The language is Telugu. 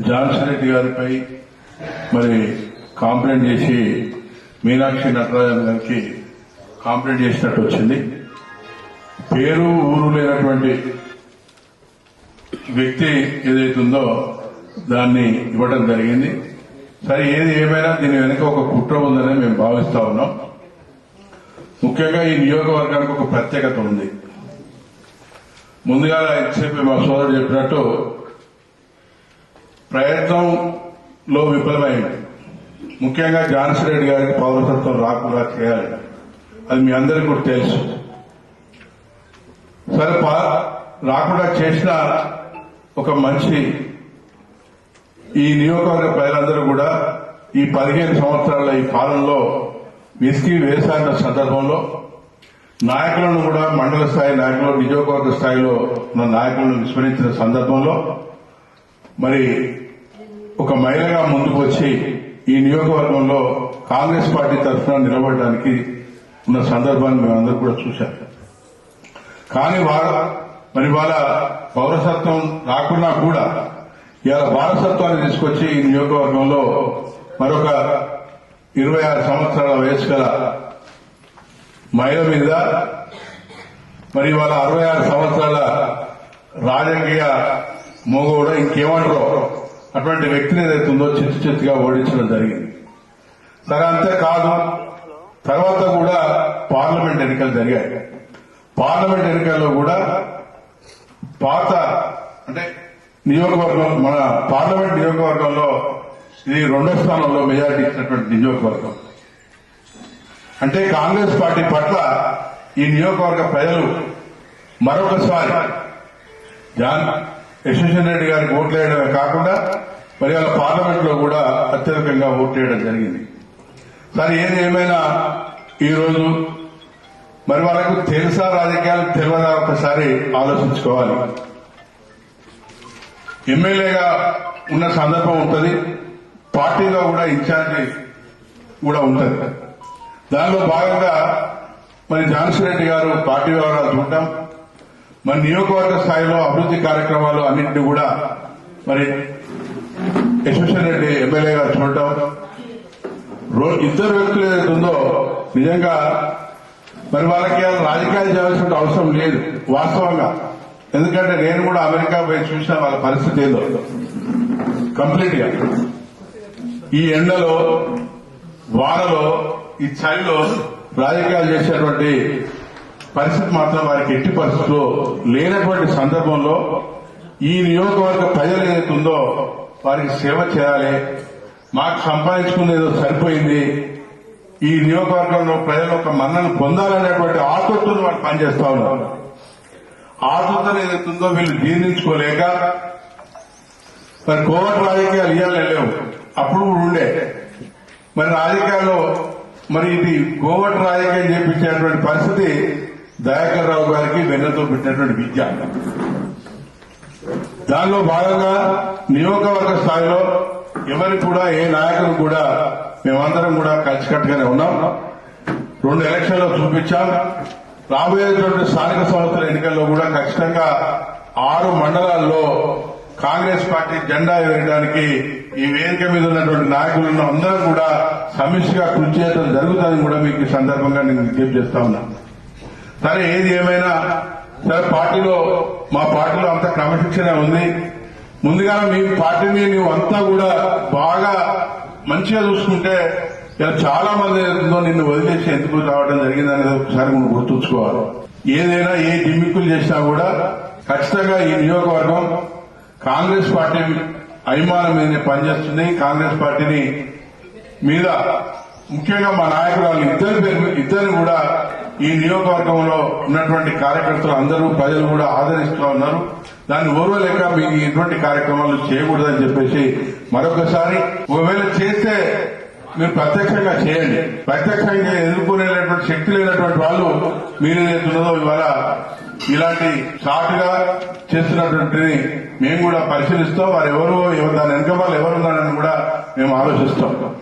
జాన్సన్ రెడ్డి గారిపై మరి కాంప్లైంట్ చేసి మీనాక్షి నటరాజన్ గారికి కాంప్లైంట్ చేసినట్టు వచ్చింది. పేరు ఊరు లేనటువంటి వ్యక్తి ఏదైతే ఉందో దాన్ని ఇవ్వడం జరిగింది. సరే ఏది ఏమైనా దీని వెనుక ఒక కుట్ర ఉందని మేము భావిస్తా ఉన్నాం. ముఖ్యంగా ఈ నియోజకవర్గానికి ఒక ప్రత్యేకత ఉంది. ముందుగా ఎంతసేపు మా సోదరుడు చెప్పినట్టు ప్రయత్నంలో విఫలమైంది. ముఖ్యంగా జాన్సీ రెడ్డి గారికి పౌరసత్వం రాకుండా చేయాలి. అది మీ అందరికీ కూడా తెలుసు. సరే రాకుండా చేసిన ఒక మంచి ఈ నియోజకవర్గ ప్రజలందరూ కూడా ఈ పదిహేను సంవత్సరాల ఈ పాలనలో విసిగి వేసాడిన సందర్భంలో నాయకులను కూడా మండల స్థాయి నాయకులు నియోజకవర్గ స్థాయిలో ఉన్న నాయకులను విస్మరించిన సందర్భంలో మరి ఒక మహిళగా ముందుకు వచ్చి ఈ నియోజకవర్గంలో కాంగ్రెస్ పార్టీ తరఫున నిలబడడానికి ఉన్న సందర్భాన్ని మేమందరూ కూడా చూశాం. కానీ వారు మరి వాళ్ళ పౌరసత్వం రాకున్నా కూడా ఇవాళ వారసత్వాన్ని తీసుకొచ్చి ఈ నియోజకవర్గంలో మరొక ఇరవై ఆరు సంవత్సరాల వయసు గల మహిళ మీద మరి వాళ్ళ అరవై ఆరు సంవత్సరాల రాజకీయ మోగోడ ఇంకేమంటారు అటువంటి వ్యక్తిని ఏదైతే ఉందో చిత్తు చిత్తుగా ఓడించడం జరిగింది. సరే అంతే కాదు. తర్వాత కూడా పార్లమెంట్ ఎన్నికలు జరిగాయి. పార్లమెంట్ ఎన్నికల్లో కూడా పాత అంటే నియోజకవర్గం మన పార్లమెంట్ నియోజకవర్గంలో ఇది రెండో స్థానంలో మెజారిటీ ఇచ్చినటువంటి నియోజకవర్గం. అంటే కాంగ్రెస్ పార్టీ పట్ల ఈ నియోజకవర్గ ప్రజలు మరొకసారి జాన్ రెడ్డి గారికి ఓట్లు వేయడమే కాకుండా మరి వాళ్ళ పార్లమెంట్లో కూడా అత్యధికంగా ఓట్లు వేయడం జరిగింది. సరే ఏది ఏమైనా ఈరోజు మరి వాళ్ళకు తెలుసా రాజకీయాలు తెలియదా ఒకసారి ఆలోచించుకోవాలి. ఎమ్మెల్యేగా ఉన్న సందర్భం ఉంటుంది పార్టీలో కూడా ఇన్ఛార్జి కూడా ఉంటుంది. దానిలో భాగంగా మరి జాన్సీ రెడ్డి గారు పార్టీ వ్యవహారాలు చూడటం మరి నియోజకవర్గ స్థాయిలో అభివృద్ధి కార్యక్రమాలు అన్నింటినీ కూడా మరి యశ్వసన్ రెడ్డి ఎమ్మెల్యే గారు చూడటం. ఇద్దరు వ్యక్తులు ఏదైతే ఉందో నిజంగా మరి వాళ్ళకి రాజకీయాలు చేయాల్సిన అవసరం లేదు వాస్తవంగా. ఎందుకంటే నేను కూడా అమెరికా పోయి చూసిన వాళ్ళ పరిస్థితి ఏదో. కంప్లీట్గా ఈ ఎండలో వానలో ఈ చలిలో రాజకీయాలు చేసేటువంటి పరిస్థితి మాత్రం వారికి ఎట్టి పరిస్థితుల్లో లేనటువంటి సందర్భంలో ఈ నియోజకవర్గ ప్రజలు ఏదైతుందో ఉందో వారికి సేవ చేయాలి. మాకు సంపాదించుకునేదో సరిపోయింది. ఈ నియోజకవర్గంలో ప్రజలు ఒక మన్నను పొందాలనేటువంటి ఆతృతను వాళ్ళు పనిచేస్తా ఉన్నారు. ఆతృతను ఏదైతుందో ఉందో వీళ్ళు జీర్ణించుకోలేక మరి కోవట్ రాజకీయాలు ఇవ్వాలి లేవు అప్పుడు కూడా ఉండే. మరి రాజకీయాల్లో మరి ఇది కోవట్ రాజకీయం చేపించేటువంటి పరిస్థితి దయాకర్ రావు గారికి వెన్నతో పెట్టినటువంటి విద్య. దానిలో భాగంగా నియోజకవర్గ స్థాయిలో ఎవరికి కూడా ఏ నాయకులు కూడా మేమందరం కూడా కలిసికట్టుగానే ఉన్నాం. రెండు ఎలక్షన్లో చూపించాం. రాబోయేటువంటి స్థానిక సంస్థల ఎన్నికల్లో కూడా ఖచ్చితంగా ఆరు మండలాల్లో కాంగ్రెస్ పార్టీ జెండా వేయడానికి ఈ వేదిక మీద ఉన్నటువంటి నాయకులను అందరం కూడా సమిష్టిగా కృషి చేయడం జరుగుతుందని కూడా మీకు ఈ సందర్భంగా నేను విజ్ఞప్తి చేస్తా ఉన్నాను సరే ఏది ఏమైనా సరే పార్టీలో మా పార్టీలో అంత క్రమశిక్షణ ఉంది. ముందుగా మీ పార్టీని నువ్వు అంతా కూడా బాగా మంచిగా చూసుకుంటే ఇలా చాలా మంది నిన్ను వదిలేసి ఎందుకు రావడం జరిగింది అనేది ఒకసారి మనం గుర్తుంచుకోవాలి. ఏదైనా ఏ జిమ్మిక్కులు చేసినా కూడా ఖచ్చితంగా ఈ నియోజకవర్గం కాంగ్రెస్ పార్టీ అభిమానం మీదనే పనిచేస్తుంది. కాంగ్రెస్ పార్టీని మీద ముఖ్యంగా మా నాయకురాలు ఇద్దరు పేరు ఇద్దరు కూడా ఈ నియోజకవర్గంలో ఉన్నటువంటి కార్యకర్తలు అందరూ ప్రజలు కూడా ఆదరిస్తూ ఉన్నారు. దాన్ని ఓర్వలేక మీకు ఇటువంటి కార్యక్రమాలు చేయకూడదని చెప్పేసి మరొకసారి ఒకవేళ చేస్తే మీరు ప్రత్యక్షంగా చేయండి. ప్రత్యక్షంగా ఎదుర్కొనేటువంటి శక్తి లేనటువంటి వాళ్ళు మీరు ఏదైతున్నదో ఇవాళ ఇలాంటి షాట్గా చేస్తున్నటువంటిది మేము కూడా పరిశీలిస్తాం. వారు ఎవరు ఎవరు దాని వెనుక వాళ్ళు ఎవరున్నారని కూడా మేము ఆలోచిస్తాం.